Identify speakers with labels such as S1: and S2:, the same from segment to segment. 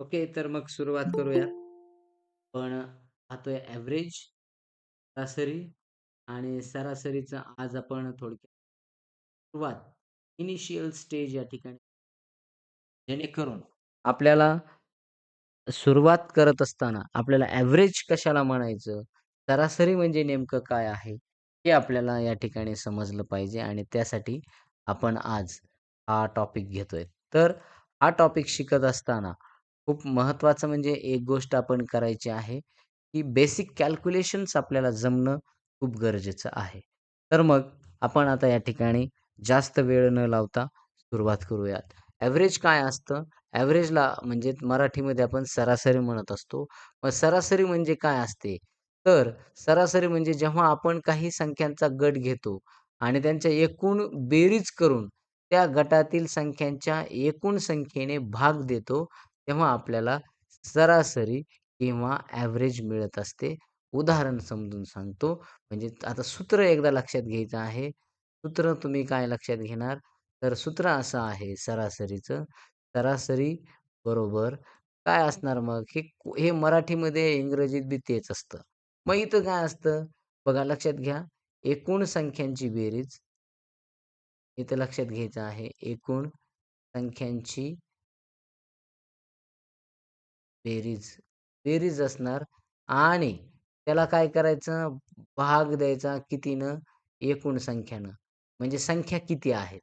S1: Okay, तर मग सुरुवात करूया. पण पाहतोय ॲव्हरेज, सरासरी आणि सरासरीचा आज आपण थोडक्यात सुरुवात, इनिशियल स्टेज या ठिकाणी जेणेकरून आपल्याला सुरुवात करत असताना आपल्याला ॲव्हरेज कशाला म्हणायचं? सरासरी म्हणजे नेमकं काय आहे? हे आपल्याला या ठिकाणी समजलं पाहिजे आणि त्यासाठी आपण आज हा टॉपिक घेतोय. तर हा टॉपिक शिकत असताना खूप महत्त्वाचं म्हणजे एक गोष्ट आपण करायची आहे, की बेसिक कॅल्क्युलेशन्स आपल्याला जमणं खूप गरजेचं आहे. तर मग आपण आता या ठिकाणी जास्त वेळ न लावता सुरुवात करूयात. ॲव्हरेज काय असतं? ॲव्हरेजला म्हणजे मराठीमध्ये आपण सरासरी म्हणत असतो. मग सरासरी म्हणजे काय असते? तर सरासरी म्हणजे जेव्हा आपण काही संख्यांचा गट घेतो आणि त्यांच्या एकूण बेरीज करून त्या गटातील संख्यांच्या एकूण संख्येने भाग देतो, तेव्हा आपल्याला सरासरी किंवा ॲव्हरेज मिळत असते. उदाहरण समजून सांगतो. म्हणजे आता सूत्र एकदा लक्षात घ्यायचं आहे. सूत्र तुम्ही काय लक्षात घेणार? तर सूत्र असं आहे सरासरीचं. सरासरी बरोबर काय असणार मग? हे हे मराठीमध्ये, इंग्रजीत बी तेच असतं. मग इथं काय असतं? बघा लक्षात घ्या. एकूण संख्यांची बेरीज इथं लक्षात घ्यायचं आहे. एकूण संख्यांची बेरीज, बेरीज असणार आणि त्याला काय करायचं? भाग द्यायचा कितीनं? एकूण संख्यानं. म्हणजे संख्या किती आहेत?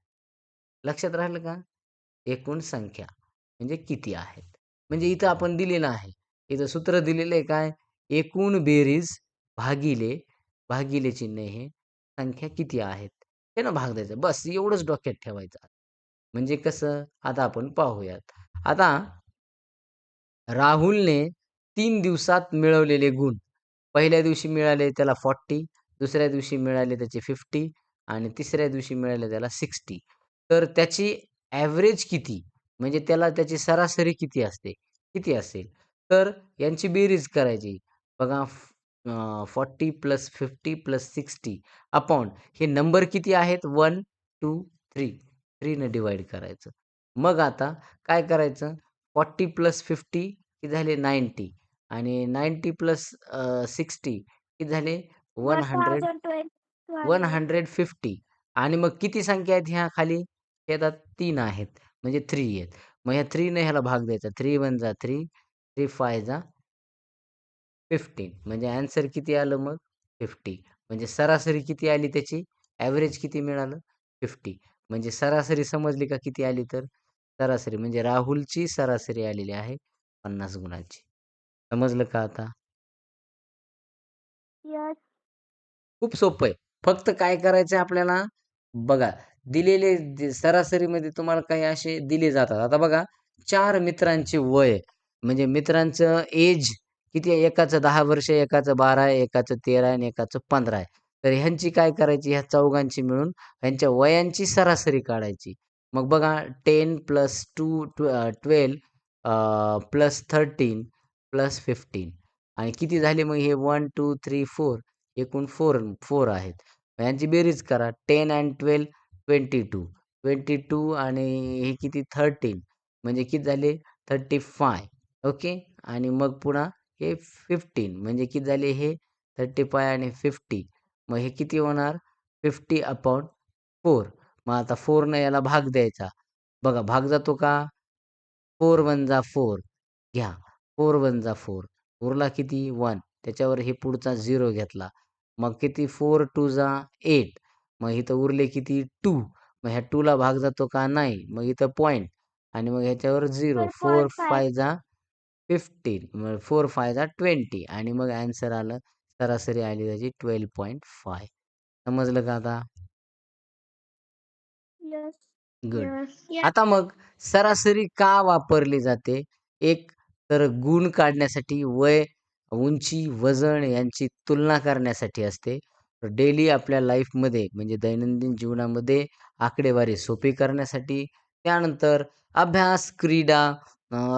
S1: लक्षात राहिलं का? एकूण संख्या म्हणजे किती आहेत? म्हणजे इथं आपण दिलेलं आहे. इथं सूत्र दिलेलं आहे काय? एकूण बेरीज भागिले, भागिले चिन्ह हे संख्या किती आहेत? त्यानं भाग द्यायचा. बस एवढंच डोक्यात ठेवायचं. म्हणजे कसं? आता आपण पाहूयात. आता राहुलने तीन दिवसात मिळवलेले गुण. पहिल्या दिवशी मिळाले त्याला 40, दुसऱ्या दिवशी मिळाले त्याचे 50 आणि तिसऱ्या दिवशी मिळाले त्याला 60. तर त्याची ॲव्हरेज किती? म्हणजे त्याला त्याची सरासरी किती असते? किती असेल? तर यांची बेरीज करायची. बघा फॉर्टी प्लस 50 प्लस 60 अपॉन हे नंबर किती आहेत? वन टू थ्री थ्रीनं डिवाईड करायचं. मग आता काय करायचं? 40 प्लस 50 किती झाले? 90 आणि 90 प्लस 60 किती झाले? 100 150 आणि मग किती संख्या आहेत ह्या खाली? येतात 3 आहेत. म्हणजे 3 आहेत. मग ह्या 3 ने ह्याला भाग द्यायचा. 3 वन जा 3, 3 फाय जा 15 म्हणजे ॲन्सर किती आलं मग? 50. म्हणजे सरासरी किती आली त्याची? ॲव्हरेज किती मिळालं? 50. म्हणजे सरासरी समजली का किती आली तर? सरासरी म्हणजे राहुलची सरासरी आलेली आहे 50 गुणांची. समजलं का आता? खूप सोपं आहे. फक्त काय करायचं आपल्याला? बघा दिलेले सरासरीमध्ये तुम्हाला काही असे दिले जातात. आता बघा 4 मित्रांचे वय म्हणजे मित्रांचं एज किती आहे? एकाचं 10 वर्ष, एकाचं 12 आहे, एकाचं 13 आहे आणि एकाचं 15 आहे. तर ह्यांची काय करायची? ह्या चौघांची मिळून ह्यांच्या वयांची सरासरी काढायची. मग बघा ten plus two twelve plus thirteen plus fifteen आणि किती झाले मग हे? वन टू थ्री फोर एकूण फोर फोर आहेत. यांची बेरीज करा. Ten and twelve twenty two twenty two आणि हे किती? थर्टीन म्हणजे किती झाले? Thirty five okay? आणि मग पुन्हा हे फिफ्टीन म्हणजे किती झाले हे? थर्टी फाय आणि फिफ्टी मग हे किती होणार? फिफ्टी अपॉन फोर मग आता 4 ने याला भाग द्यायचा. बघा भाग जातो का? 4 वन जा 4 घ्या. 4 वन जा 4 उरला किती? 1 त्याच्यावर हे पुढचा 0 घेतला. मग किती? 4 टू जा 8 मग इथं उरले किती? 2 मग ह्या 2 ला भाग जातो का? नाही. मग इथं पॉइंट. आणि मग ह्याच्यावर 0 4 फाय. जा 15 मग 4 फाय जा 20 आणि मग ॲन्सर आलं. सरासरी आली त्याची 12.5 समजलं का आता?
S2: येस.
S1: आता मग सरासरी का वापरली जाते? एक तर गुण काढण्यासाठी, वय, उंची, वजन यांची तुलना करण्यासाठी असते. डेली आपल्या लाईफमध्ये म्हणजे दैनंदिन जीवनामध्ये आकडेवारी सोपी करण्यासाठी, त्यानंतर अभ्यास, क्रीडा,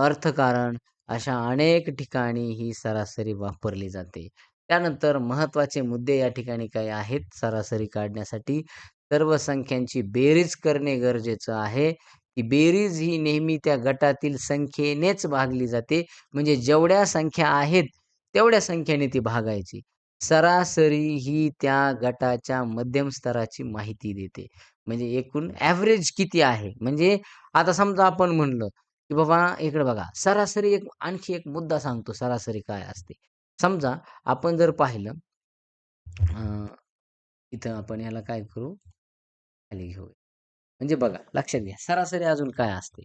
S1: अर्थकारण अशा अनेक ठिकाणी ही सरासरी वापरली जाते. त्यानंतर महत्त्वाचे मुद्दे या ठिकाणी काही आहेत सरासरी काढण्यासाठी. सर्व संख्यांची बेरीज करणे गरजेचं आहे. की बेरीज ही नेहमी त्या गटातील संख्येनेच भागली जाते. म्हणजे जेवढ्या संख्या आहेत, तेवढ्या संख्येने ती भागायची. सरासरी ही त्या गटाच्या मध्यम स्तराची माहिती देते. म्हणजे एकूण ॲव्हरेज किती आहे? म्हणजे आता समजा आपण म्हणलं, की बाबा इकडे बघा, सरासरी एक आणखी एक मुद्दा सांगतो सरासरी काय असते. समजा आपण जर पाहिलं इथं आपण याला काय करू, खाली घेऊया म्हणजे बघा, लक्षात घ्या, सरासरी अजून काय असते?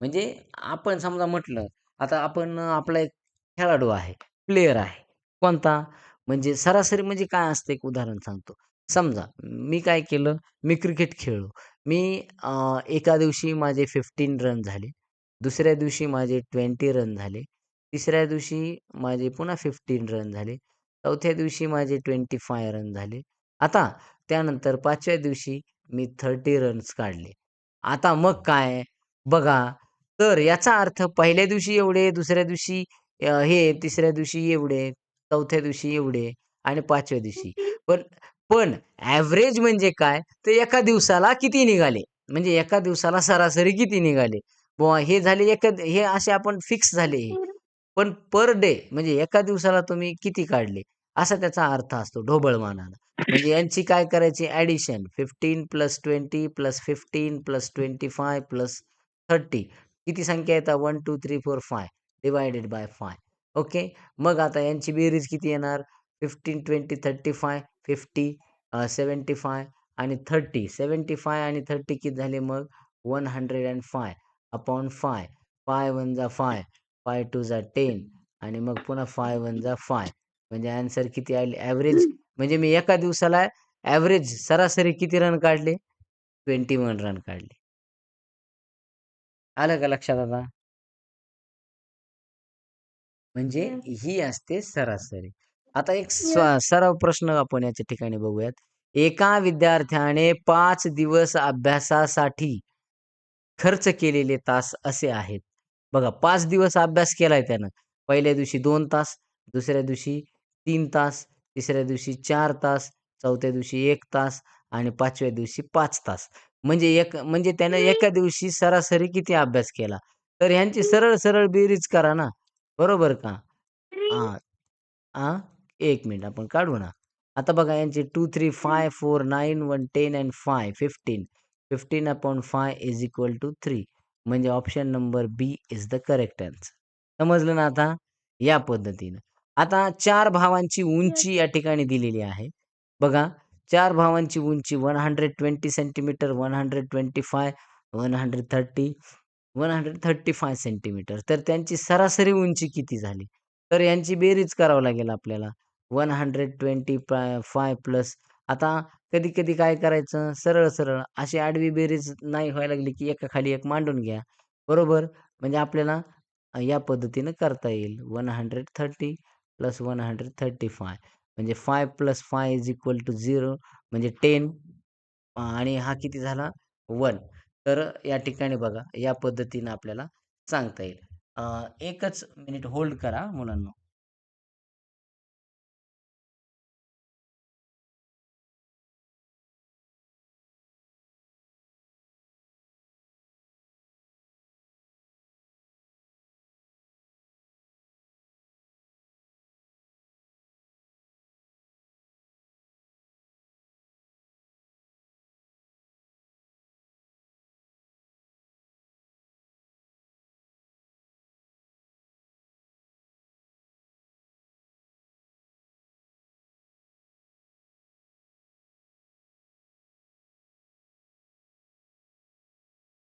S1: म्हणजे आपण समजा म्हटलं, आता आपण आपला एक खेळाडू आहे, प्लेयर आहे. कोणता? म्हणजे सरासरी म्हणजे काय असतं एक उदाहरण सांगतो. समजा मी काय केलं, मी क्रिकेट खेळलो. मी एका दिवशी माझे 15 रन झाले. दुसऱ्या दिवशी माझे 20 रन झाले. तिसऱ्या दिवशी माझे पुन्हा 15 रन झाले. चौथ्या दिवशी माझे 25 रन झाले. आता त्यानंतर पाचव्या दिवशी मी 30 रन्स काढले. आता मग काय? बघा, तर याचा अर्थ पहिल्या दिवशी एवढे, दुसऱ्या दिवशी हे, तिसऱ्या दिवशी एवढे, चौथ्या दिवशी एवढे आणि पाचव्या दिवशी. पण पण ॲव्हरेज म्हणजे काय? तर एका दिवसाला किती निघाले? म्हणजे एका दिवसाला सरासरी किती निघाले? बुवा हे झाले एका हे असे आपण फिक्स झाले पण पर डे म्हणजे एका दिवसाला तुम्ही किती काढले? असा त्याचा अर्थ असतो ढोबळ मानाला म्हणजे यांची काय करायची addition fifteen plus twenty plus fifteen plus twenty five plus thirty किती संख्या येतात? One two three four five divided by five okay मग आता यांची बेरीज किती येणार? Fifteen twenty thirty five fifty seventy five आणि थर्टी सेवन्टी फाय आणि थर्टी किती झाले मग? One hundred and five upon five five one जा फाय फाय टू जा टेन आणि मग पुन्हा फाय वन जा फाय म्हणजे ॲन्सर किती आले? ॲव्हरेज म्हणजे मी एका दिवसाला ॲव्हरेज सरासरी किती रन काढले? 21 रन काढले. आलं का लक्षात आता? म्हणजे ही असते सरासरी. आता एक सराव प्रश्न आपण याच्या ठिकाणी बघूयात. एका विद्यार्थ्याने 5 दिवस अभ्यासासाठी खर्च केलेले तास असे आहेत. बघा 5 दिवस अभ्यास केलाय त्यानं. पहिल्या दिवशी 2 तास, दुसऱ्या दिवशी 3 तास, तिसऱ्या दिवशी 4 तास, चौथ्या दिवशी 1 तास आणि 5व्या दिवशी 5 तास. म्हणजे एक म्हणजे त्यानं एका दिवशी सरासरी किती अभ्यास केला? तर ह्यांची सरळ-सरळ बेरीज करा ना. बरोबर का? हां. हां, 1 मिनिट आपण काढू ना. आता बघा यांचे 2, 3, 5, 4, 9, 1, 10 and 5, 15. 15 upon 5 is equal to 3. म्हणजे option number B is the correct answer. समजलं ना आता? या पद्धतीनं. आता 4 भावांची उंची या ठिकाणी दिलेली आहे. बघा 4 भावांची उंची 120 सेंटीमीटर, 125, 130, 135 सेंटीमीटर. तर त्यांची सरासरी उंची किती झाली? तर यांची बेरीज करावं लागेल आपल्याला. 125 प्लस आता कधी-कधी काय करायचं सरळ-सरळ अशी आडवी बेरीज नाही व्हायला लागली, की एकाखाली एक मांडून घ्या. बरोबर? म्हणजे आपल्याला या पद्धतीनं करता येईल. 130 प्लस 135 म्हणजे five plus five is equal to zero म्हणजे टेन आणि हा किती झाला? वन तर या ठिकाणी बघा या पद्धतीनं आपल्याला सांगता येईल. एकच मिनिट होल्ड करा मुलांना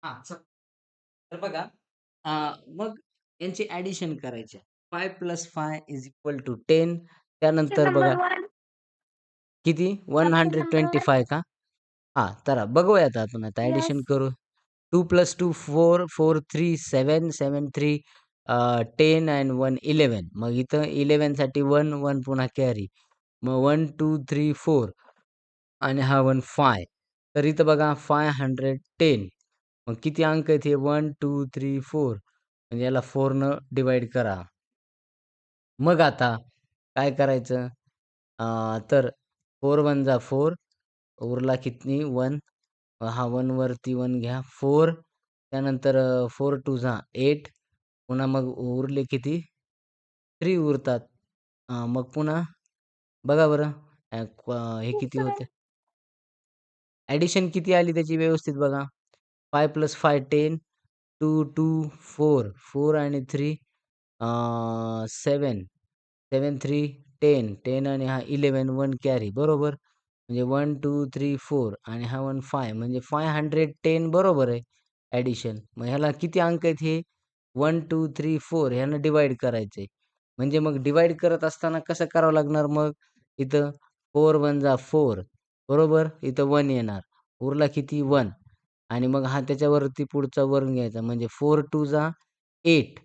S1: हां. तर बघा अ, मग यांची ॲडिशन करायची आहे. 5 प्लस 5 इज इक्वल टू 10 त्यानंतर बघा किती? 125 का? हां, तर बघूयात आपण आता ॲडिशन करू. 2 प्लस 2 4, 4, 3 7, 7, 3 अ, 10 अँड 1 11. मग इथं 11 साठी 1, 1 पुन्हा कॅरी. मग 1, 2, 3, 4 आणि हा 1 5. तर इथं बघा 510. मग किती अंक आहेत हे 1, 2, 3, 4 म्हणजे याला 4 न डिव्हाईड करा. मग आता काय करायचं? तर 4 वन जा 4 उरला किती 1 हा 1 वरती 1 घ्या 4 त्यानंतर 4 टू जा 8 पुन्हा मग उरले किती? 3 उरतात. मग पुन्हा बघा बरं क हे किती होते? ॲडिशन किती आली त्याची व्यवस्थित बघा. Five plus five ten two two four four आणि three seven seven three ten ten आणि हा इलेवन वन कॅरी बरोबर? म्हणजे वन टू थ्री फोर आणि हा वन फाय म्हणजे फाय हंड्रेड टेन बरोबर आहे ॲडिशन मग ह्याला किती अंक आहेत हे? वन टू थ्री फोर ह्यानं डिवाईड करायचे म्हणजे मग डिवाईड करत असताना कसं करावं लागणार मग? इथं फोर वन जा फोर बरोबर? इथं वन येणार. उरला किती? वन आणि मग हा त्याच्यावरती पुढचा वरून घ्यायचा म्हणजे फोर टू जा एट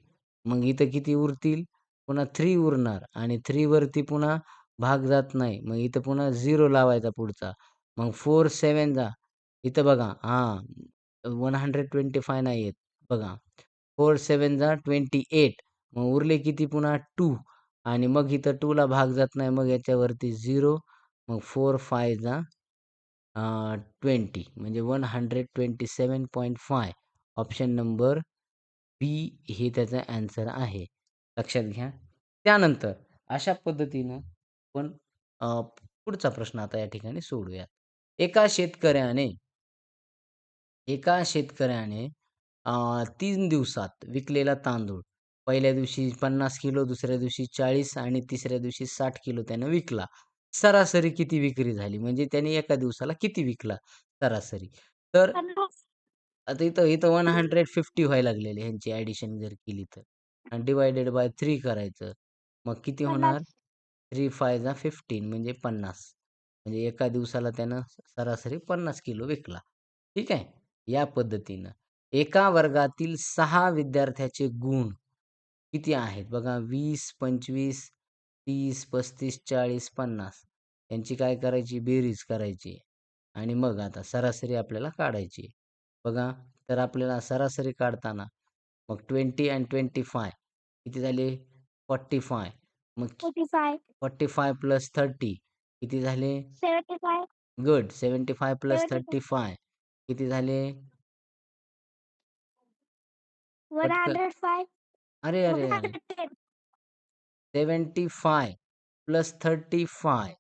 S1: मग इथं किती उरतील? पुन्हा थ्री उरणार आणि थ्रीवरती पुन्हा भाग जात नाही. मग इथं पुन्हा झिरो लावायचा पुढचा. मग 4 7 जा इथं बघा हां, 125 नाही येत बघा. 4 7 जा 28 मग उरले किती पुन्हा टू आणि मग इथं टूला भाग जात नाही. मग याच्यावरती झिरो मग 4 5 जा ट्वेंटी म्हणजे one hundred twenty seven point five option number B हे त्याचा ॲन्सर आहे. लक्षात घ्या. त्यानंतर अशा पद्धतीनं आपण पुढचा प्रश्न आता या ठिकाणी सोडूया एका शेतकऱ्याने एका शेतकऱ्याने तीन दिवसात विकलेला तांदूळ पहिल्या दिवशी 50 किलो, दुसऱ्या दिवशी 40 आणि तिसऱ्या दिवशी साठ किलो त्यानं विकला. सरासरी किती विक्री झाली? म्हणजे त्याने एका दिवसाला किती विकला सरासरी? तर आता इथं इथं 150 व्हायला लागलेले ह्यांची ॲडिशन जर केली तर आणि डिव्हायडेड बाय 3 करायचं. मग किती होणार? 3 5 जा 15 म्हणजे 50 म्हणजे एका दिवसाला त्यानं सरासरी 50 किलो विकला. ठीक आहे. या पद्धतीनं एका वर्गातील 6 विद्यार्थ्याचे गुण किती आहेत? बघा 20, 25, 30, 35, 40, 50 यांची काय करायची? बेरीज करायची आणि मग आता सरासरी आपल्याला काढायची. बघा तर आपल्याला सरासरी काढताना मग 20 आणि 25 किती झाले? 45 मग
S2: 45
S1: 45 प्लस 30 किती झाले?
S2: 75
S1: गुड. 75 प्लस
S2: 75
S1: 35 किती झाले? पटकन.
S2: 105
S1: अरे, अरे,
S2: 110
S1: 75 प्लस 35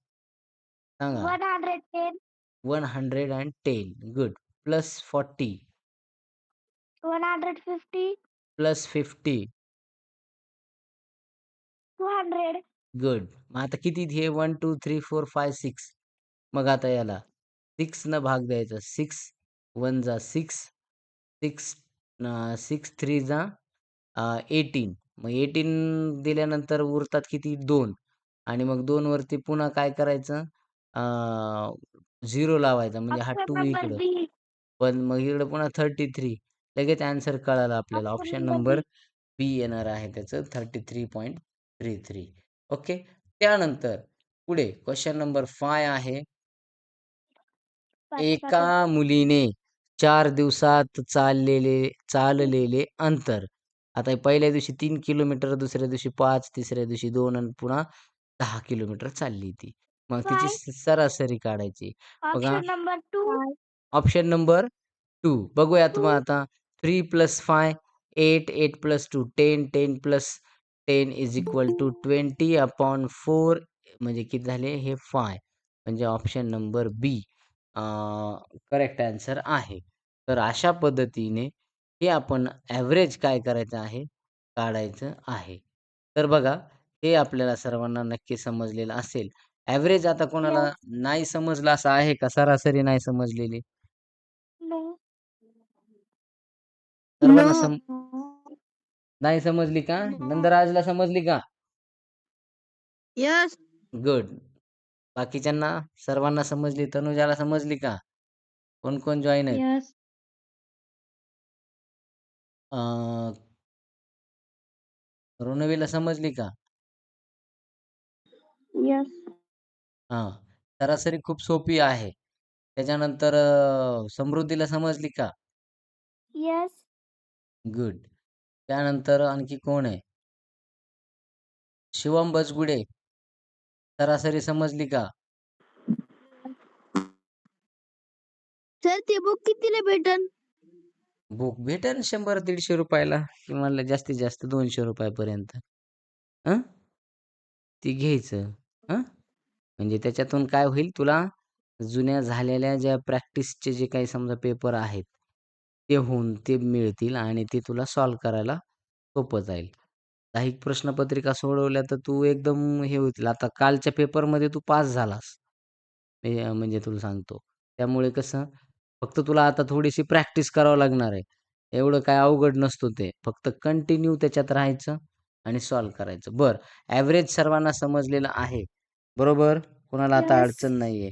S1: सांगा.
S2: 110
S1: 110 गुड. Plus 40
S2: 150
S1: plus 50
S2: 200
S1: good. मग आता किती हे 1 2 3 4 5 6 मग आता याला. 6 न भाग द्यायचा. 6 1 जा 6 6 अ, 6 3 जा 18 मग 18 दिल्यानंतर उरतात किती? 2 आणि मग 2 वरती पुन्हा काय करायचं? अ, 0 लावायचा म्हणजे हा
S2: ऑप्शन
S1: 2
S2: नंबर
S1: इकडं. पण मग इकडं पुन्हा 33 लगेच ॲन्सर कळाला आपल्याला.
S2: ऑप्शन नंबर
S1: नंबर
S2: बी
S1: येणार आहे त्याचं 33.33 ओके. त्यानंतर पुढे क्वेशन नंबर 5 आहे. एका मुलीने 4 दिवसात चाललेले चाललेले अंतर. आता पहिल्या दिवशी 3 किलोमीटर, दुसऱ्या दिवशी 5, तिसऱ्या दिवशी 2 आणि पुन्हा 10 किलोमीटर चालली ती. मग तिची. स सरासरी काढायची. बघा
S2: ऑप्शन नंबर 2
S1: ऑप्शन नंबर 2 बघूयात मग
S2: Two.
S1: आता 3 + 5 8 8 + 2 10 10 + 10 = 20/4 म्हणजे किती झाले? हे 5 म्हणजे ऑप्शन नंबर बी अ, करेक्ट ॲन्सर आहे. तर अशा पद्धतीने हे आपण ॲव्हरेज काय करायचं आहे? काढायचं आहे. तर बघा हे आपल्याला सर्वांना नक्की समजलेलं असेल. ॲव्हरेज आता कोणाला. नाही समजलं असं आहे का? सरासरी नाही समजलेली?
S2: No.
S1: सर्वांना सम
S2: No.
S1: नाही समजली का?
S2: No.
S1: नंदराजला समजली का?
S2: Yes.
S1: गुड. बाकीच्यांना सर्वांना समजली. तनुजाला समजली का? कोण-कोण जॉइन आहेत?
S2: Yes.
S1: अ रोनवीला समजली का? हां. सरासरी खूप सोपी आहे. त्याच्यानंतर अ, समृद्धीला समजली का?
S2: Yes.
S1: गुड. त्यानंतर आणखी कोण आहे? शिवम बसगुडे. सरासरी समजली का?
S2: सर ते बुक कितीला भेटन?
S1: बुक भेटेल शंभर दीडशे रुपयाला किंवा जास्तीत जास्त दोनशे रुपयापर्यंत हं? ती घ्यायचं. हं? म्हणजे त्याच्यातून काय होईल तुला जुन्या झालेल्या ज्या प्रॅक्टिसचे जे काही समजा पेपर आहेत, ते होऊन ते मिळतील आणि ते तुला सॉल्व करायला सोपं जाईल. काही प्रश्नपत्रिका सोडवल्या तर तू एकदम हे होतील. आता कालच्या पेपरमध्ये तू पास झालास. म्हणजे तुला सांगतो. त्यामुळे कसं फक्त तुला आता थोडीशी प्रॅक्टिस करावं लागणार आहे. एवढं काय अवघड नसतो ते. फक्त कंटिन्यू त्याच्यात राहायचं आणि सॉल्व्ह करायचं. बरं, एव्हरेज सर्वांना समजलेलं आहे. बरोबर? कोणाला आता. अडचण नाहीये.